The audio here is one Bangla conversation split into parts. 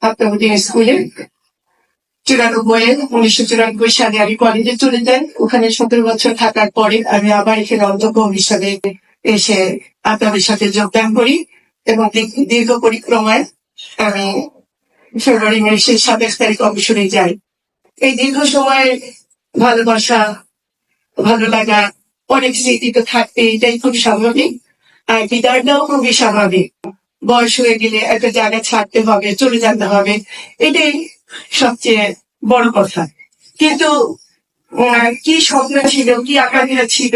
আত্মাবতী স্কুলে চুরানব্বই, উনিশশো চুরানব্বই সালে আমি কলেজে চলে যাই। ওখানে সতেরো বছর থাকার পরে আমি আবার এখানে অধ্যক্ষ হিসাবে এসে আপনাদের সাথে যোগদান করি এবং দীর্ঘ- পরিক্রমায় আমি ফেব্রুয়ারি মাসের সাতাশ তারিখ অবসরে যাই। এই দীর্ঘ সময় ভালোবাসা, ভালো লাগা, অনেক স্মৃতি তো থাকবে এটাই খুব স্বাভাবিক। আর বিদায়টাও খুবই স্বাভাবিক। বয়স হয়ে গেলে একটা জায়গা ছাড়তে হবে চলে যেতে হবে এটাই সবচেয়ে বড় কথা। কিন্তু কি স্বপ্ন ছিল কি আকাঙ্ক্ষা ছিল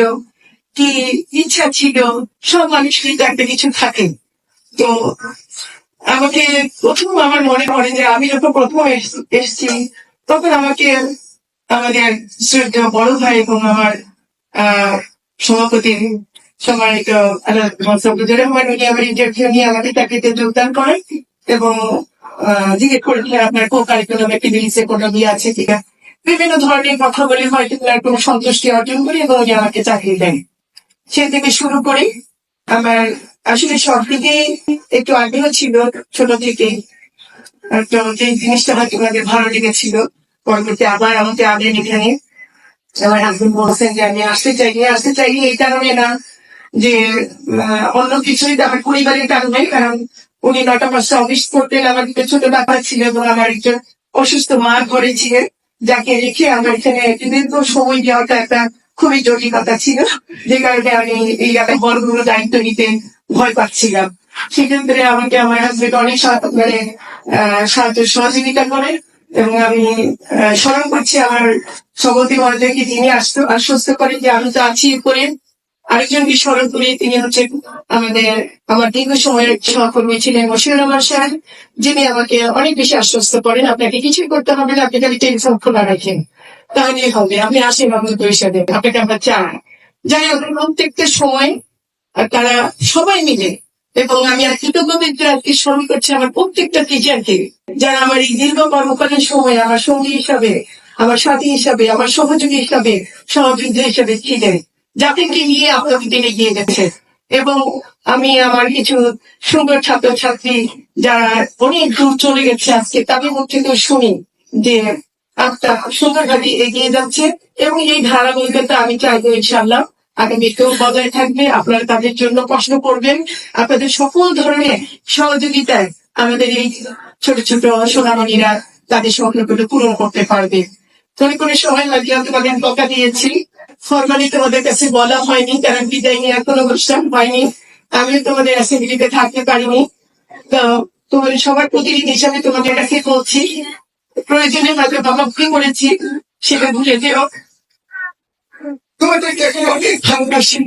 কি ইচ্ছা ছিল সব মানুষেরই তো একটা কিছু থাকে। তো আমাকে প্রথম আমার মনে পড়ে যে আমি যখন প্রথম এস- এসেছি তখন আমাকে আমাদের বড় ভাই এবং আমার আহ, সভাপতি সম্মানিত মসবুজুর রহমান উনি আমার ইন্টারভিউ নিয়ে আমাকে চাকরিতে যোগদান করেন এবং জিজ্ঞেস করেছিলেন আপনার কো কারিকুলাম অ্যাক্টিভিটিসে কোনো ইয়ে আছে কিনা বিভিন্ন ধরনের কথা বলে হয়তো তার কোনো সন্তুষ্টি অর্জন করি এবং উনি আমাকে চাকরি দেন। সে থেকে শুরু করে। আমার আসলে সব দিকেই একটু আগ্রহ ছিল, ছোট থেকে। তো যে জিনিসটা হয়তো আমাদের ভালো লেগেছিল, পরবর্তী আবার আমাকে আনেন এখানে। আমার হাজবেন্ড বলছেন যে, আমি আসতে চাই আসতে চাই। এই কারণে না যে অন্য কিছুই আমার পরিবারের কারণে, কারণ উনি নটা পাঁচটা অফিস করতেন, আমার একটা ছোট ব্যাপার ছিল এবং আমার একজন অসুস্থ মা ঘরে ছিলেন, যাকে রেখে আমার এখানে দীর্ঘ সময় দেওয়াটা একটা খুবই জটিলতা ছিল। যে কারণে আমি এই একটা বড় বড় দায়িত্ব নিতে ভয় পাচ্ছিলাম। সেক্ষেত্রে আমাকে আমার হাজবেন্ড অনেক মানে সাহায্য সহযোগিতা করেন এবং আমি স্মরণ করছি আমার সভাপতি মহোদয়কে তিনি আশ্ব- আশ্বস্ত করেন যে আমি তো আছি করে আরেকজনকে স্মরণ করি তিনি হচ্ছেন আমাদের, আমার দীর্ঘ সময়ের সহকর্মী ছিলেন মশিউর রহমান সাহেব যিনি আমাকে অনেক বেশি আশ্বস্ত করেন। আপনাকে কিছুই করতে হবে না, আপনি খালি টেলিফোন খোলা রাখেন। তাহলেই হবে। আপনি আসেন আমাদের পরিষদে, আপনাকে আমরা চান যাই হোক, প্রত্যেকটা সময় আর তারা সবাই মিলে, এবং আমি আর কৃতজ্ঞতা আজকে স্মরণ করছি আমার প্রত্যেকটা টিচারকে যারা আমার এই দীর্ঘ কর্মকালীন সময় আমার সঙ্গী হিসাবে, আমার সাথী হিসাবে, আমার সহযোগী হিসাবে সহযোগী হিসাবে ছিলেন। যাদেরকে নিয়ে আপনাকে দিনে গিয়ে গেছে। এবং আমি আমার কিছু সুন্দর ছাত্র ছাত্রী যারা অনেক দূর চলে গেছে আজকে, তাদের মুখ থেকেও শুনি যে আপনার সুন্দরভাবে এগিয়ে যাচ্ছে এবং এই ধারাবাহিকতা আমি চাইব ইনশাল্লাহ আগামীতেও বজায় থাকবে, আপনারা তাদের জন্য প্রশ্ন করবেন। আপনাদের সকল ধরনের সহযোগিতায় আমাদের এই ছোট ছোট সোনামণিরা তাদের স্বপ্নগুলো পূরণ করতে পারবে। তোর কোনো সময় লাগিয়ে তোমাদের বকা দিয়েছি। ফর্মালি তোমাদের কাছে বলা হয়নি, কারণ বিদায় নেওয়ার কোনো অনুষ্ঠান হয়নি। আমিও তোমাদের অ্যাসেম্বলিতে থাকতে পারিনি। তো তোমাদের সবার প্রতিনিধি হিসাবে তোমাদের কাছে বলছি, প্রয়োজনে হয়তো ভুল করেছি, সেটা ভুলে যেও। তোমাদেরকে এখন অনেক ভালোবাসি।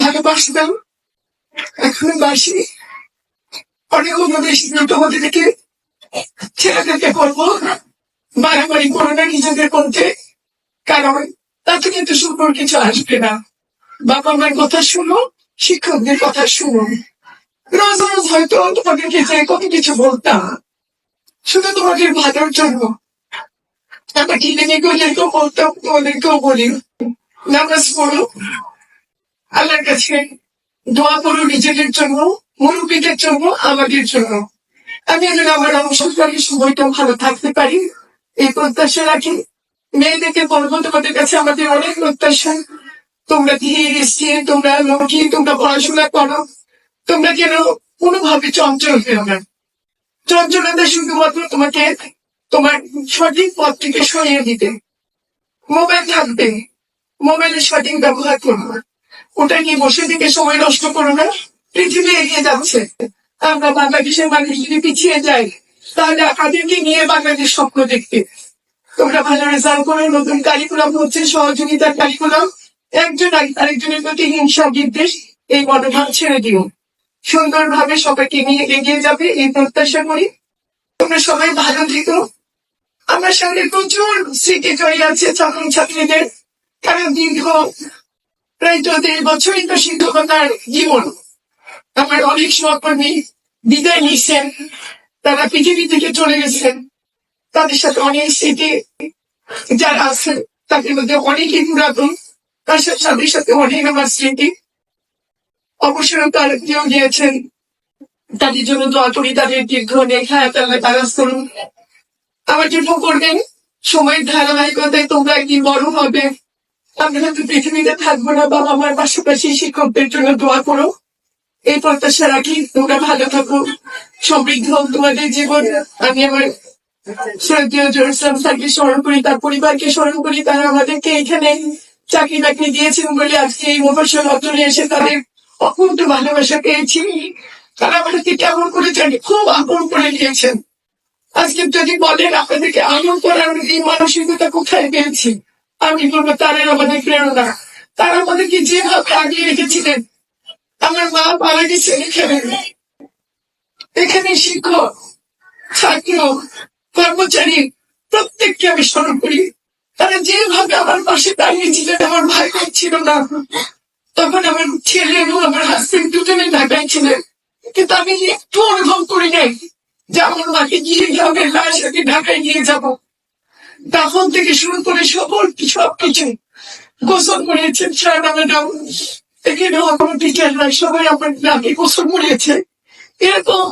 ভালোবাসতাম, এখনও বাসি। অনেক দিল তোমাদেরকে। ছেলেদেরকে করব বাড়াবাড়ি করো না নিজেদের করতে কারণ তাতে কিন্তু সুন্দর কিছু আসবে না। বাবা মার কথা শুনো, শিক্ষকদের কথা শুনো। রোজ রোজ হয়তো তোমাদেরকে যে কত কিছু বলতাম শুধু তোমাদের ভালোর জন্য। আমার ক্লিনিকগুলোকেও বলতাম, তোমাদেরকেও বলি। নামাজ পড়ো। আল্লাহর কাছে দোয়া করো নিজেদের জন্য, মুরব্বীদের জন্য, আমাদের জন্য। আমি যেন আমার অবসরকারী সময়টা ভালো থাকতে পারি। এই প্রত্যাশা রাখি। মেয়েদেরকে বলব তোমাদের কাছে আমাদের অনেক প্রত্যাশা। তোমরা ধীরে, স্থির, তোমরা লক্ষ্মী তোমরা পড়াশোনা করো। তোমরা যেন কোনোভাবে চঞ্চল হও না। চঞ্চলতা শুধুমাত্র তোমাকে তোমার সঠিক পথ থেকে সরিয়ে দিতে মোবাইল থাকবে। মোবাইলের সঠিক ব্যবহার করব ওটা নিয়ে বসে থেকে সময় নষ্ট করো না। পৃথিবী এগিয়ে যাচ্ছে। আমরা বাংলাদেশের মানুষ যদি পিছিয়ে যাই, তাহলে আমাদেরকে নিয়ে বাংলাদেশ স্বপ্ন দেখতে তোমরা ভালো রেজাল্ট করো, নতুন কারিকুলাম হচ্ছে সহযোগিতার কারিকুলাম একজন আরেকজনের প্রতি হিংসা, বিদ্বেষ, এই মনোভাব ছেড়ে দিও। সুন্দরভাবে সবাইকে নিয়ে এগিয়ে যাবে, এই প্রত্যাশা করি। তোমরা সবাই ভালো থেকো। আমার সামনে প্রচুর স্মৃতি জড়িয়ে আছে ছাত্র ছাত্রীদের কারণ দীর্ঘ, প্রায় চৌত্রিশ বছরই তো শিক্ষকতার জীবন। আমার অনেক সহকর্মী বিদায় নিচ্ছেন। তারা পৃথিবী থেকে চলে গেছেন। তাদের সাথে অনেক স্মৃতি যারা আছে, তাদের মধ্যে অনেকই পুরাতন। তার সাথে সাথে সাথে অনেক আমার স্মৃতি। অবসর তার কেউ গিয়েছেন, তাদের জন্য দোয়া করি, তাদের দীর্ঘ নেখায় তারা তারাস করুন। আমার জন্য করবেন, সময়ের ধারাবাহিকতায় তোমরা একদিন বড় হবে। আমরা হয়তো পৃথিবীতে থাকব না, বাবা আমার পাশাপাশি শিক্ষকদের জন্য দোয়া করো। এই প্রত্যাশা রাখি, তোমরা ভালো থাকো, সমৃদ্ধ তোমাদের জীবন। আমি আমার স্যারকে স্মরণ করি, তার পরিবারকে স্মরণ করি, তারা আমাদেরকে এখানে চাকরি বাকরি দিয়েছেন বলে আজকে এই মফসল অঞ্চলে এসে তাদের অকুণ্ঠ ভালোবাসা পেয়েছি। তারা আমাদেরকে কেমন করে খুব আপন করে নিয়েছেন। আজকে যদি বলেন, আপনাদেরকে আমল করার এই মানসিকতা কোথায় পেয়েছি? আমি বলব, তারাই আমাদের প্রেরণা। তারা আমাদেরকে যেভাবে আগিয়ে রেখেছিলেন, আমার মা মারা গেছেন এখানে। এখানে শিক্ষক, ছাত্র কর্মচারী, প্রত্যেককে আমি স্মরণ করি। তারা যেভাবে আমার পাশে দাঁড়িয়েছিলেন আমার ভাই বোন ছিল না। তখন আমার ছেলে এবং আমার হাজবেন্ড দুজনে ঢাকায় ছিলেন। কিন্তু আমি একটু অনুভব করি নাই যে আমার মাকে গিয়ে গ্রামের লাশ আগে ঢাকায় নিয়ে যাব। তখন থেকে শুরু করে সকল সব কিছু গোসল করিয়েছেন, সারা ম্যাডাম এখানে আমার টিচাররা সবাই আমার গ্রামে গোসল করিয়েছে। এরকম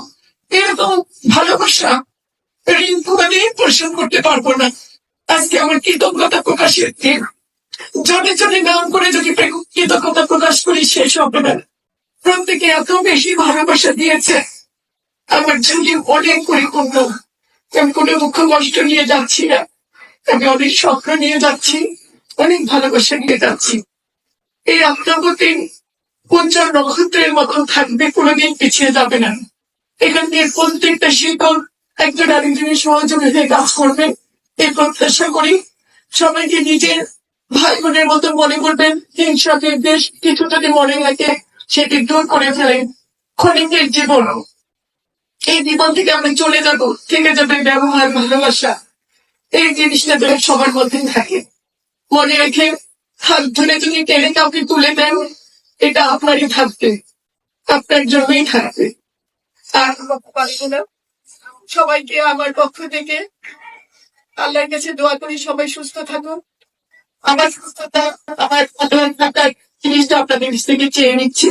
এরকম ভালোবাসা ঋণ তোমাদের পোষণ করতে পারব না। আজকে আমার কৃতজ্ঞতা প্রকাশের দিন। জনে জনে নাম করে যদি কৃতজ্ঞতা প্রকাশ করি, শেষ হবে না। প্রত্যেকে এত বেশি ভালোবাসা দিয়েছে। আমার ঝুলি অনেক পরিপূর্ণ। আমি কোনো দুঃখ কষ্ট নিয়ে যাচ্ছি না। আমি অনেক স্বপ্ন নিয়ে যাচ্ছি। অনেক ভালোবাসা নিয়ে যাচ্ছি। এই আপনাপতি উজ্জ্বল নক্ষত্রের মতো থাকবে, কোনোদিন পিছিয়ে যাবে না। এখান থেকে প্রত্যেকটা শিক্ষক একজন আরেকজনের সহযোগিতায় কাজ করবে এই প্রত্যাশা করি, সবাইকে নিজের ভাই বোনের মতো মনে করবেন। হিংসাকে বেশ কিছু যদি মনে রাখে সেটি দূর করে ফেলেন। ক্ষণিকের জীবন। এই জীবন থেকে আমরা চলে যাব। থেকে যাবে ব্যবহার, ভালোবাসা। এই জিনিসটা যেন সবার মধ্যে থাকে। মনে রেখে হাত ধরে যদি টেনে কাউকে তুলে দেন, এটা আপনারই থাকবে। আপনার জন্যই থাকবে। আর পারব না সবাইকে আমার পক্ষ থেকে আল্লাহর কাছে দোয়া করি, সবাই সুস্থ থাকুন আমার সুস্থতা, আমার ভালো থাকার জিনিসটা আপনাদের কাছ থেকে চেয়ে নিচ্ছি।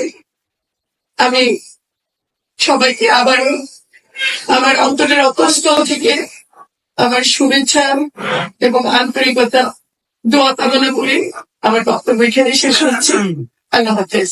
আমি সবাইকে আবারও আমার অন্তরের অকষ্ট থেকে আমার শুভেচ্ছা এবং আন্তরিকতা, দোয়া কামনা করে আমার বক্তব্য এখানে শেষ হচ্ছে আল্লাহ হাফেজ।